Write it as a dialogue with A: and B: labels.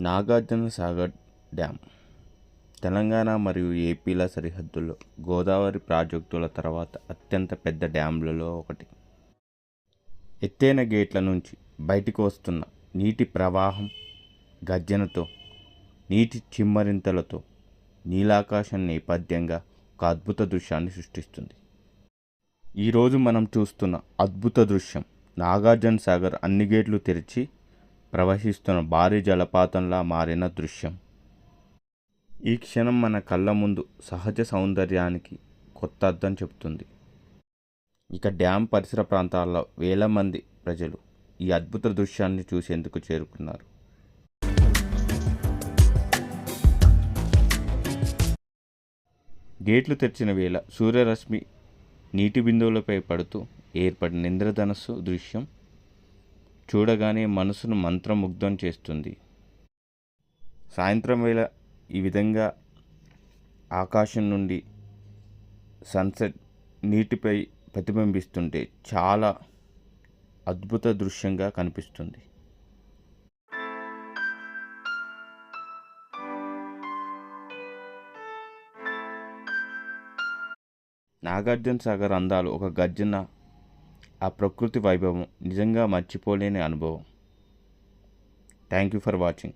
A: Nagarjuna Sagar dam Telangana మరియు ఏపీల సరిహద్దుల్లో గోదావరి ప్రాజెక్టుల తర్వాత అత్యంత పెద్ద డ్యామ్లలో ఒకటి. ఎత్తైన గేట్ల నుంచి బయటికి వస్తున్న నీటి ప్రవాహం గర్జనతో నీటి చిమ్మరింతలతో నీలాకాశం నేపథ్యంగా ఒక అద్భుత దృశ్యాన్ని సృష్టిస్తుంది. ఈరోజు మనం చూస్తున్న అద్భుత దృశ్యం నాగార్జున సాగర్ అన్ని గేట్లు తెరిచి ప్రవహిస్తున్న భారీ జలపాతంలా మారిన దృశ్యం. ఈ క్షణం మన కళ్ళ ముందు సహజ సౌందర్యానికి కొత్త అర్థం చెబుతుంది. ఇక డ్యామ్ పరిసర ప్రాంతాల్లో వేల మంది ప్రజలు ఈ అద్భుత దృశ్యాన్ని చూసేందుకు చేరుకున్నారు. గేట్లు తెరిచిన వేళ సూర్యరశ్మి నీటి బిందువులపై పడుతూ ఏర్పడిన ఇంద్రధనస్సు దృశ్యం చూడగానే మనసును మంత్రముగ్ధం చేస్తుంది. సాయంత్రం వేళ ఈ విధంగా ఆకాశం నుండి సన్సెట్ నీటిపై ప్రతిబింబిస్తుంటే చాలా అద్భుత దృశ్యంగా కనిపిస్తుంది. నాగార్జున సాగర్ అందాలు ఒక గర్జన ఆ ప్రకృతి వైభవం నిజంగా మర్చిపోలేని అనుభవం. Thank you for watching